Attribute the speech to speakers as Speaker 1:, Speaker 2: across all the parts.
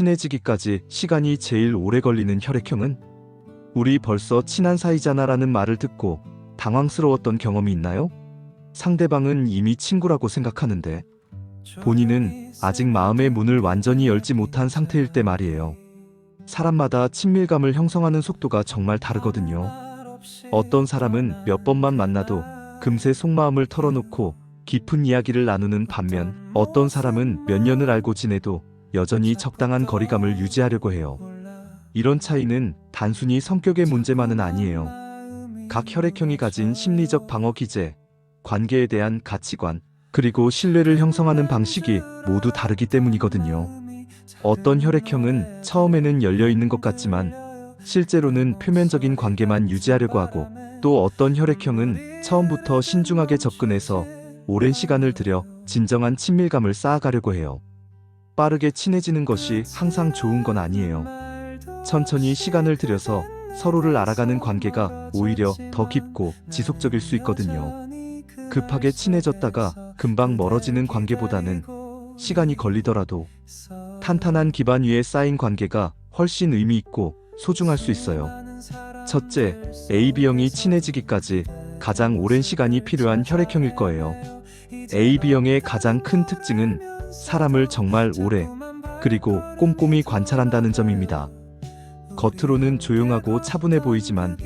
Speaker 1: 친해지기까지 시간이 제일 오래 걸리는 혈액형은? 우리 벌써 친한 사이잖아 라는 말을 듣고 당황스러웠던 경험이 있나요? 상대방은 이미 친구라고 생각하는데 본인은 아직 마음의 문을 완전히 열지 못한 상태일 때 말이에요. 사람마다 친밀감을 형성하는 속도가 정말 다르거든요. 어떤 사람은 몇 번만 만나도 금세 속마음을 털어놓고 깊은 이야기를 나누는 반면 어떤 사람은 몇 년을 알고 지내도 여전히 적당한 거리감을 유지하려고 해요. 이런 차이는 단순히 성격의 문제만은 아니에요. 각 혈액형이 가진 심리적 방어 기제, 관계에 대한 가치관, 그리고 신뢰를 형성하는 방식이 모두 다르기 때문이거든요. 어떤 혈액형은 처음에는 열려 있는 것 같지만 실제로는 표면적인 관계만 유지하려고 하고 또 어떤 혈액형은 처음부터 신중하게 접근해서 오랜 시간을 들여 진정한 친밀감을 쌓아가려고 해요. 빠르게 친해지는 것이 항상 좋은 건 아니에요. 천천히 시간을 들여서 서로를 알아가는 관계가 오히려 더 깊고 지속적일 수 있거든요. 급하게 친해졌다가 금방 멀어지는 관계보다는 시간이 걸리더라도 탄탄한 기반 위에 쌓인 관계가 훨씬 의미 있고 소중할 수 있어요. 첫째, AB형이 친해지기까지 가장 오랜 시간이 필요한 혈액형일 거예요. AB형의 가장 큰 특징은 사람을 정말 오래 그리고 꼼꼼히 관찰한다는 점입니다. 겉으로는 조용하고 차분해 보이지만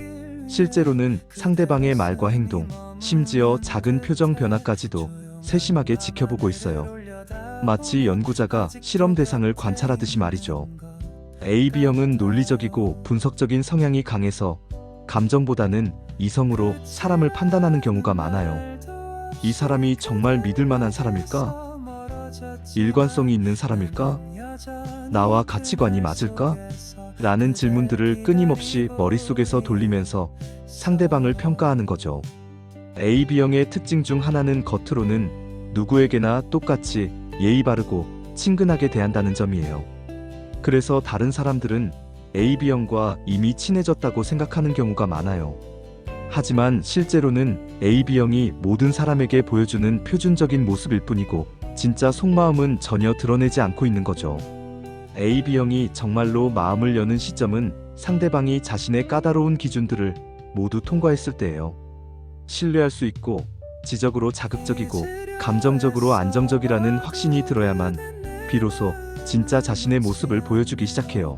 Speaker 1: 실제로는 상대방의 말과 행동, 심지어 작은 표정 변화까지도 세심하게 지켜보고 있어요. 마치 연구자가 실험 대상을 관찰하듯이 말이죠. AB형은 논리적이고 분석적인 성향이 강해서 감정보다는 이성으로 사람을 판단하는 경우가 많아요. 이 사람이 정말 믿을 만한 사람일까? 일관성이 있는 사람일까? 나와 가치관이 맞을까? 라는 질문들을 끊임없이 머릿속에서 돌리면서 상대방을 평가하는 거죠. AB형의 특징 중 하나는 겉으로는 누구에게나 똑같이 예의 바르고 친근하게 대한다는 점이에요. 그래서 다른 사람들은 AB형과 이미 친해졌다고 생각하는 경우가 많아요. 하지만 실제로는 AB형이 모든 사람에게 보여주는 표준적인 모습일 뿐이고 진짜 속마음은 전혀 드러내지 않고 있는 거죠. AB형이 정말로 마음을 여는 시점은 상대방이 자신의 까다로운 기준들을 모두 통과했을 때예요. 신뢰할 수 있고 지적으로 자극적이고 감정적으로 안정적이라는 확신이 들어야만 비로소 진짜 자신의 모습을 보여주기 시작해요.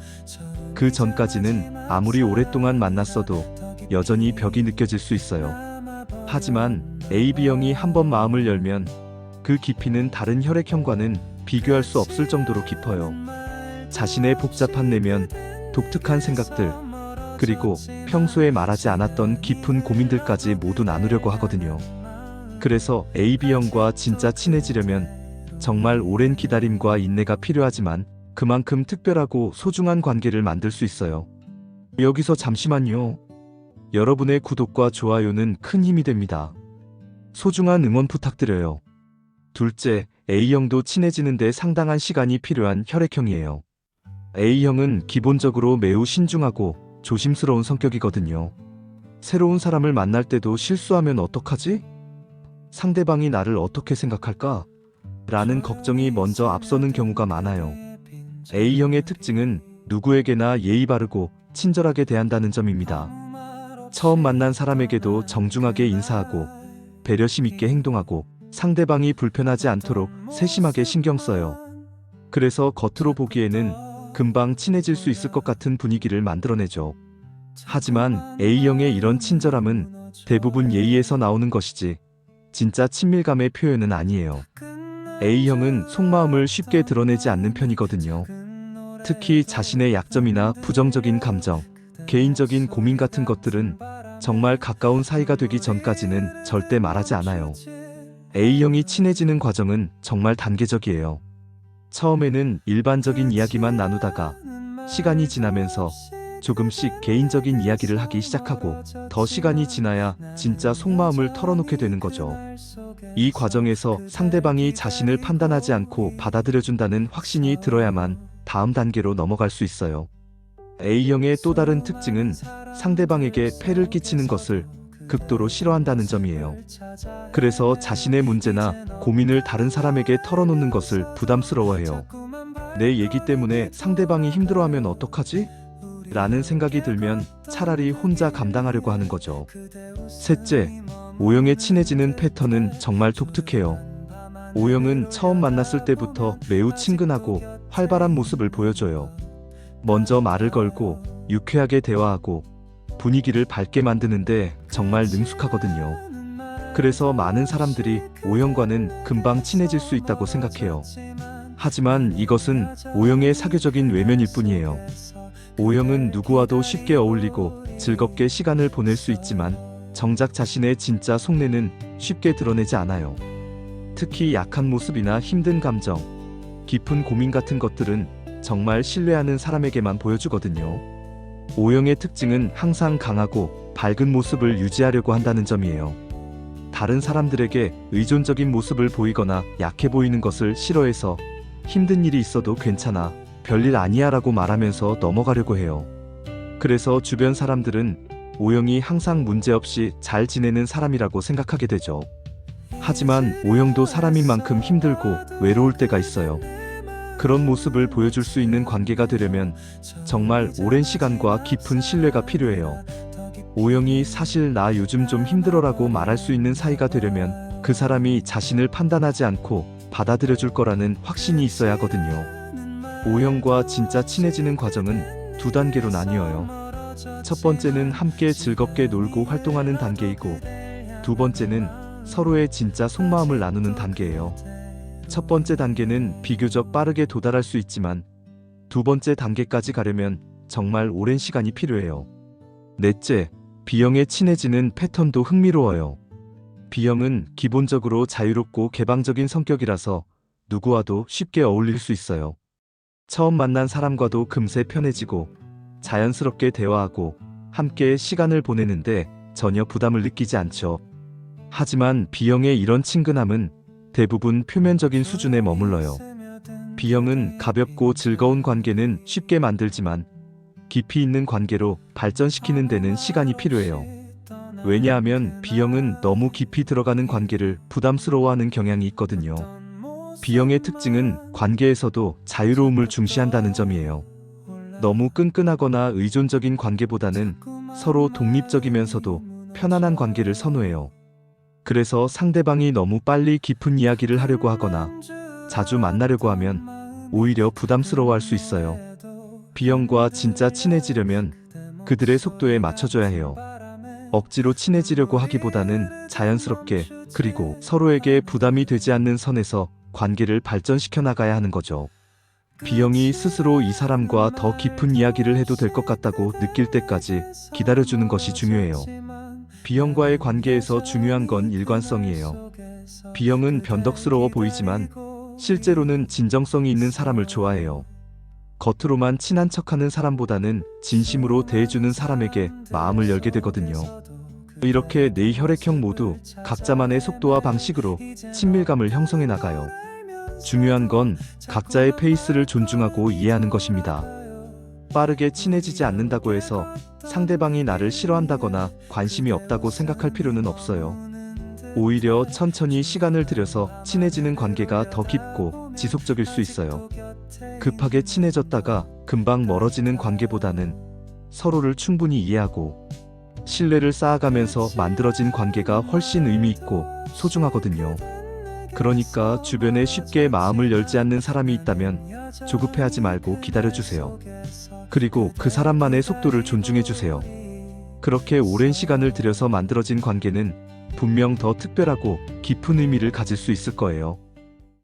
Speaker 1: 그 전까지는 아무리 오랫동안 만났어도 여전히 벽이 느껴질 수 있어요. 하지만 AB형이 한번 마음을 열면 그 깊이는 다른 혈액형과는 비교할 수 없을 정도로 깊어요. 자신의 복잡한 내면, 독특한 생각들, 그리고 평소에 말하지 않았던 깊은 고민들까지 모두 나누려고 하거든요. 그래서 AB형과 진짜 친해지려면 정말 오랜 기다림과 인내가 필요하지만 그만큼 특별하고 소중한 관계를 만들 수 있어요. 여기서 잠시만요. 여러분의 구독과 좋아요는 큰 힘이 됩니다. 소중한 응원 부탁드려요. 둘째, A형도 친해지는데 상당한 시간이 필요한 혈액형이에요. A형은 기본적으로 매우 신중하고 조심스러운 성격이거든요. 새로운 사람을 만날 때도 실수하면 어떡하지? 상대방이 나를 어떻게 생각할까? 라는 걱정이 먼저 앞서는 경우가 많아요. A형의 특징은 누구에게나 예의 바르고 친절하게 대한다는 점입니다. 처음 만난 사람에게도 정중하게 인사하고 배려심 있게 행동하고 상대방이 불편하지 않도록 세심하게 신경 써요. 그래서 겉으로 보기에는 금방 친해질 수 있을 것 같은 분위기를 만들어내죠. 하지만 A형의 이런 친절함은 대부분 예의에서 나오는 것이지 진짜 친밀감의 표현은 아니에요. A형은 속마음을 쉽게 드러내지 않는 편이거든요. 특히 자신의 약점이나 부정적인 감정, 개인적인 고민 같은 것들은 정말 가까운 사이가 되기 전까지는 절대 말하지 않아요. A형이 친해지는 과정은 정말 단계적이에요. 처음에는 일반적인 이야기만 나누다가 시간이 지나면서 조금씩 개인적인 이야기를 하기 시작하고 더 시간이 지나야 진짜 속마음을 털어놓게 되는 거죠. 이 과정에서 상대방이 자신을 판단하지 않고 받아들여준다는 확신이 들어야만 다음 단계로 넘어갈 수 있어요. A형의 또 다른 특징은 상대방에게 폐를 끼치는 것을 극도로 싫어한다는 점이에요. 그래서 자신의 문제나 고민을 다른 사람에게 털어놓는 것을 부담스러워해요. 내 얘기 때문에 상대방이 힘들어하면 어떡하지? 라는 생각이 들면 차라리 혼자 감당하려고 하는 거죠. 셋째, 오영에 친해지는 패턴은 정말 독특해요. 오영은 처음 만났을 때부터 매우 친근하고 활발한 모습을 보여줘요. 먼저 말을 걸고 유쾌하게 대화하고 분위기를 밝게 만드는데 정말 능숙하거든요. 그래서 많은 사람들이 오영과는 금방 친해질 수 있다고 생각해요. 하지만 이것은 오영의 사교적인 외면일 뿐이에요. 오영은 누구와도 쉽게 어울리고 즐겁게 시간을 보낼 수 있지만 정작 자신의 진짜 속내는 쉽게 드러내지 않아요. 특히 약한 모습이나 힘든 감정, 깊은 고민 같은 것들은 정말 신뢰하는 사람에게만 보여주거든요. 오영의 특징은 항상 강하고 밝은 모습을 유지하려고 한다는 점이에요. 다른 사람들에게 의존적인 모습을 보이거나 약해 보이는 것을 싫어해서 힘든 일이 있어도 괜찮아, 별일 아니야 라고 말하면서 넘어가려고 해요. 그래서 주변 사람들은 오영이 항상 문제없이 잘 지내는 사람이라고 생각하게 되죠. 하지만 오영도 사람인 만큼 힘들고 외로울 때가 있어요. 그런 모습을 보여줄 수 있는 관계가 되려면 정말 오랜 시간과 깊은 신뢰가 필요해요. 오영이 사실 나 요즘 좀 힘들어라고 말할 수 있는 사이가 되려면 그 사람이 자신을 판단하지 않고 받아들여 줄 거라는 확신이 있어야 하거든요. 오영과 진짜 친해지는 과정은 두 단계로 나뉘어요. 첫 번째는 함께 즐겁게 놀고 활동하는 단계이고 두 번째는 서로의 진짜 속마음을 나누는 단계예요. 첫 번째 단계는 비교적 빠르게 도달할 수 있지만 두 번째 단계까지 가려면 정말 오랜 시간이 필요해요. 넷째, B형에 친해지는 패턴도 흥미로워요. B형은 기본적으로 자유롭고 개방적인 성격이라서 누구와도 쉽게 어울릴 수 있어요. 처음 만난 사람과도 금세 편해지고 자연스럽게 대화하고 함께 시간을 보내는데 전혀 부담을 느끼지 않죠. 하지만 B형의 이런 친근함은 대부분 표면적인 수준에 머물러요. B형은 가볍고 즐거운 관계는 쉽게 만들지만 깊이 있는 관계로 발전시키는 데는 시간이 필요해요. 왜냐하면 B형은 너무 깊이 들어가는 관계를 부담스러워하는 경향이 있거든요. B형의 특징은 관계에서도 자유로움을 중시한다는 점이에요. 너무 끈끈하거나 의존적인 관계보다는 서로 독립적이면서도 편안한 관계를 선호해요. 그래서 상대방이 너무 빨리 깊은 이야기를 하려고 하거나 자주 만나려고 하면 오히려 부담스러워 할 수 있어요. B형과 진짜 친해지려면 그들의 속도에 맞춰줘야 해요. 억지로 친해지려고 하기보다는 자연스럽게 그리고 서로에게 부담이 되지 않는 선에서 관계를 발전시켜 나가야 하는 거죠. B형이 스스로 이 사람과 더 깊은 이야기를 해도 될 것 같다고 느낄 때까지 기다려주는 것이 중요해요. B형과의 관계에서 중요한 건 일관성이에요. B형은 변덕스러워 보이지만 실제로는 진정성이 있는 사람을 좋아해요. 겉으로만 친한 척하는 사람보다는 진심으로 대해주는 사람에게 마음을 열게 되거든요. 이렇게 네 혈액형 모두 각자만의 속도와 방식으로 친밀감을 형성해 나가요. 중요한 건 각자의 페이스를 존중하고 이해하는 것입니다. 빠르게 친해지지 않는다고 해서 상대방이 나를 싫어한다거나 관심이 없다고 생각할 필요는 없어요. 오히려 천천히 시간을 들여서 친해지는 관계가 더 깊고 지속적일 수 있어요. 급하게 친해졌다가 금방 멀어지는 관계보다는 서로를 충분히 이해하고 신뢰를 쌓아가면서 만들어진 관계가 훨씬 의미 있고 소중하거든요. 그러니까 주변에 쉽게 마음을 열지 않는 사람이 있다면 조급해하지 말고 기다려주세요. 그리고 그 사람만의 속도를 존중해주세요. 그렇게 오랜 시간을 들여서 만들어진 관계는 분명 더 특별하고 깊은 의미를 가질 수 있을 거예요.